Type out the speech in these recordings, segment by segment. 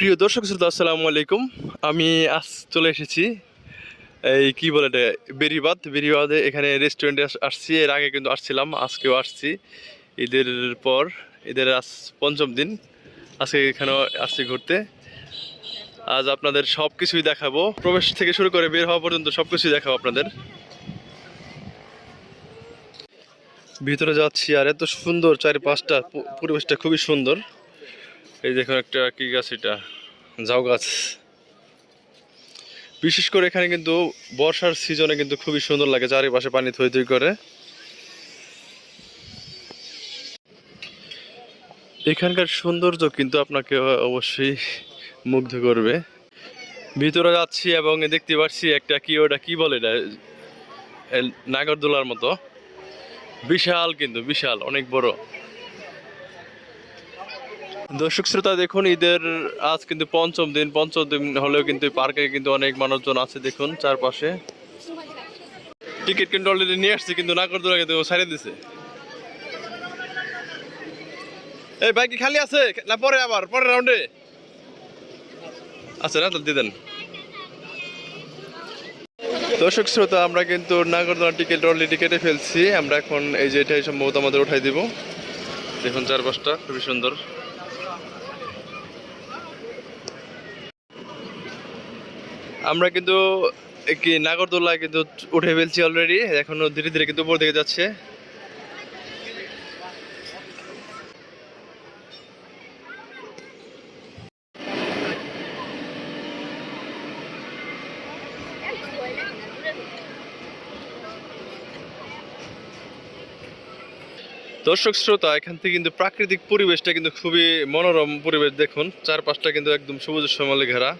প্রিয় দর্শক শ্রোতা, আসসালামু আলাইকুম। আমি আজ চলে এসেছি এই কি বলে এটা বেরিবাদ বেরিবাদে এখানে রেস্টুরেন্টে আসছি, এর আগে কিন্তু আসছিলাম, আজকেও আসছি। ঈদের পর, ঈদের আজ পঞ্চম দিন, আজকে এখানেও আসছি ঘুরতে। আজ আপনাদের সব কিছুই দেখাবো। প্রবেশ থেকে শুরু করে বের হওয়া পর্যন্ত সব কিছুই দেখাবো আপনাদের। ভিতরে যাচ্ছি আর এত সুন্দর চারিপাশটা, প- পরিবেশটা খুবই সুন্দর। এই দেখুন একটা কি গাছ এটা? ঝাউ গাছ। বিশেষ করে এখানে কিন্তু বর্ষার সিজনে কিন্তু খুবই সুন্দর লাগে, চারিপাশে পানি থই থই করে। এখানকার সৌন্দর্য কিন্তু আপনাকে অবশ্যই মুগ্ধ করবে। ভিতরে যাচ্ছি এবং দেখতে পাচ্ছি একটা কি ওটা কি বলে এটা? নাগরদোলার মতো। বিশাল কিন্তু, বিশাল, অনেক বড়। দর্শক শ্রোতা, দেখুন, ঈদের আজ কিন্তু পঞ্চম দিন। পঞ্চম দিন হলেও কিন্তু পার্কে কিন্তু অনেক মানুষজন আছে, দেখুন, চারপাশে। টিকিট কিন্তু অলরেডি নিয়ে আসছে, কিন্তু নাগরদোলা কিন্তু ছাড়িয়ে দিছে। এই বাইক খালি আছে? না, পরে আবার পরে রাউন্ডে আচ্ছা না তো দিয়ে দেন। দর্শক শ্রোতা, আমরা কিন্তু নাগরদোলা টিকিট অলরেডি কেটে ফেলছি। আমরা এখন এই যে এটাই সম্ভবত আমাদের উঠাই দিব। দেখুন, চারপাশটা খুবই সুন্দর। আমরা কিন্তু কি নাগরদোলা কিন্তু উঠে ফেলছি অলরেডি এখনও ধীরে ধীরে কিন্তু উপর দিকে যাচ্ছে। দর্শক শ্রোতা, এখান থেকে কিন্তু প্রাকৃতিক পরিবেশটা কিন্তু খুবই মনোরম পরিবেশ দেখুন। চারপাশটা কিন্তু একদম সবুজ শ্যামলে ঘেরা।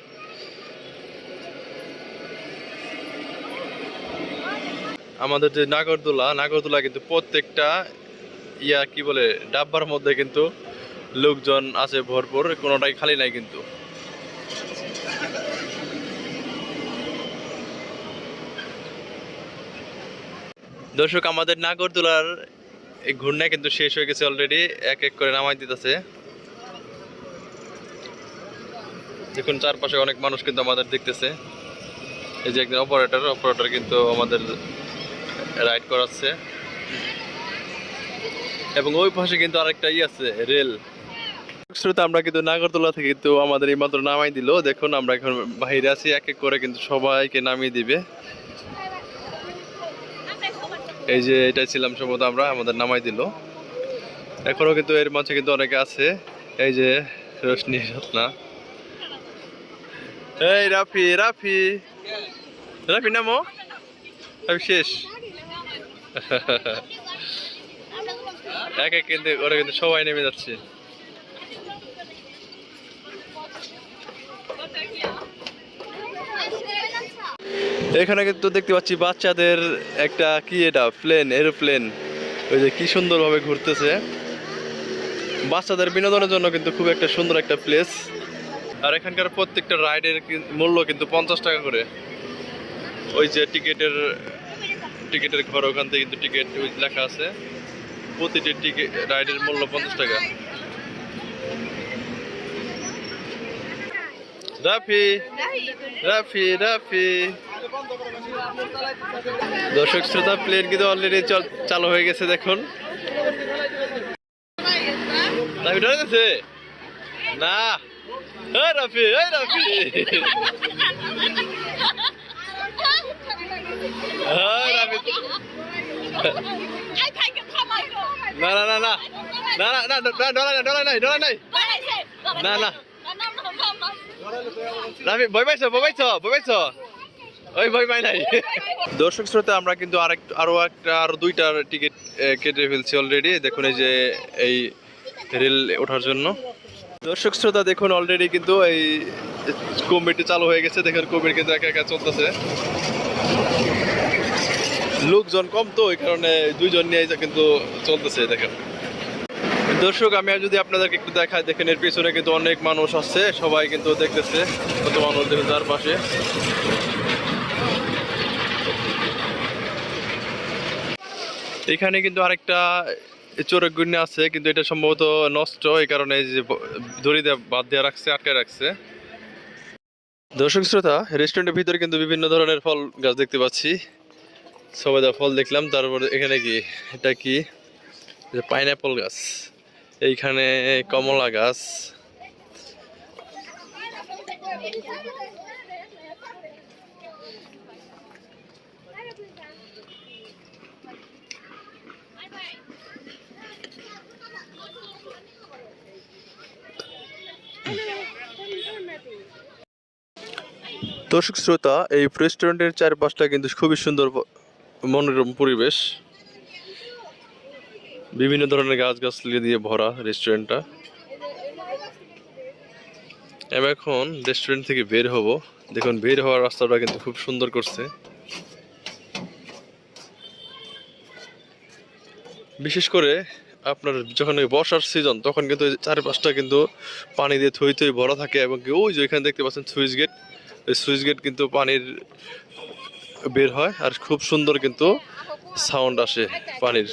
আমাদের যে নাগরদোলা নাগরদোলা কিন্তু প্রত্যেকটা ইয়া কি বলে, ডাব্বার মধ্যে কিন্তু লোকজন আছে ভরপুর, কোনোটাই খালি নাই কিন্তু। দর্শক, আমাদের নাগরদোলার এই ঘূর্ণা কিন্তু শেষ হয়ে গেছে অলরেডি এক এক করে নামাই দিতেছে। দেখুন, চারপাশে অনেক মানুষ কিন্তু আমাদের দেখতেছে। এই যে একজন অপারেটর অপারেটর কিন্তু আমাদের রাইড করাচ্ছে। এবং ওই পাশে কিন্তু আরেকটা ই আছে, রেল। শ্রোতা, আমরা কিন্তু নাগরদোলা থেকে কিন্তু আমাদের এই মাত্র নামাই দিল। দেখুন, আমরা এখন বাইরে আছি, এক এক করে কিন্তু সবাইকে নামিয়ে দিবে। এই যে এটা ছিলাম সম্ভবত আমরা, আমাদের নামাই দিল। এখনও কিন্তু এর মাঝে কিন্তু অনেকে আছে। এই যে রোশনি, রত্না। এই রাফি রাফি। রাফি, নামো। রাফি শেষ। এক এক কিন্তু, ওরা কিন্তু সবাই নেমে যাচ্ছে। এখানে কিন্তু দেখতে পাচ্ছি বাচ্চাদের একটা কি এটা, প্লেন, এরোপ্লেন। ওই যে কি সুন্দরভাবে ঘুরতেছে। বাচ্চাদের বিনোদনের জন্য কিন্তু খুব একটা সুন্দর একটা প্লেস আর এখানকার প্রত্যেকটা রাইডের মূল্য কিন্তু পঞ্চাশ টাকা করে। ওই যে টিকিটের টিকিটের ঘর, ওখান থেকে কিন্তু টিকিট লেখা আছে। প্রতিটি টিকিট রাইডের মূল্য পঞ্চাশ টাকা। রাফি রাফি রাফি। দর্শক শ্রোতা প্লেন কিন্তু অলরেডি চালু হয়ে গেছে, দেখুন। রাফি ডরে গেছে? না। রাফি রাফি। না না না না না না না ডলার ডলার নাই ডলার নাই না না রাফি ভয় পাইছো ভয় পাইছো ওই ভয় নাই। দর্শক শ্রোতা আমরা কিন্তু আরও একটা আরও দুইটার টিকিট কেটে ফেলছি অলরেডি দেখুন এই যে এই রেল ওঠার জন্য। দর্শক শ্রোতা দেখুন অলরেডি কিন্তু এই কমিটি চালু হয়ে গেছে। দেখুন কোভিড কিন্তু একা একা চলতেছে। লোকজন কম তো, এই কারণে দুইজন নিয়ে কিন্তু চলতেছে দেখেন। দর্শক, আমি যদি আপনাদেরকে একটু দেখাই, দেখেন এর পিছনে কিন্তু অনেক মানুষ আসছে সবাই কিন্তু দেখতেছে, কত মানুষ দেখুন তার পাশে। এখানে কিন্তু আরেকটা চোরক গুণ্য আছে, কিন্তু এটা সম্ভবত নষ্ট, এই কারণে যে দড়ি দিয়ে বাদ দিয়ে রাখছে আটকে রাখছে। দর্শক, শ্রোতা রেস্টুরেন্টের ভিতরে কিন্তু বিভিন্ন ধরনের ফল গাছ দেখতে পাচ্ছি। সবেদা ফল দেখলাম, তারপরে এখানে কি? এটা কি? পাইনঅ্যাপল গাছ। এইখানে কমলা গাছ। দর্শক, শ্রোতা, এই রেস্টুরেন্টের চারপাশটা কিন্তু খুবই সুন্দর মনোরম পরিবেশ। বিভিন্ন ধরনের গাছ গাছলি দিয়ে ভরা রেস্টুরেন্টটা আমি এখন রেস্টুরেন্ট থেকে বের হব। দেখুন, বের হওয়ার রাস্তাটা কিন্তু খুব সুন্দর করছে। বিশেষ করে আপনার যখন ওই বর্ষার সিজন তখন কিন্তু চারপাশটা কিন্তু পানি দিয়ে থই থই ভরা থাকে এবং ওই যে ওইখানে দেখতে পাচ্ছেন সুইচ গেট ওই সুইচ গেট কিন্তু পানির বের হয় আর খুব সুন্দর কিন্তু সাউন্ড আসে পানির।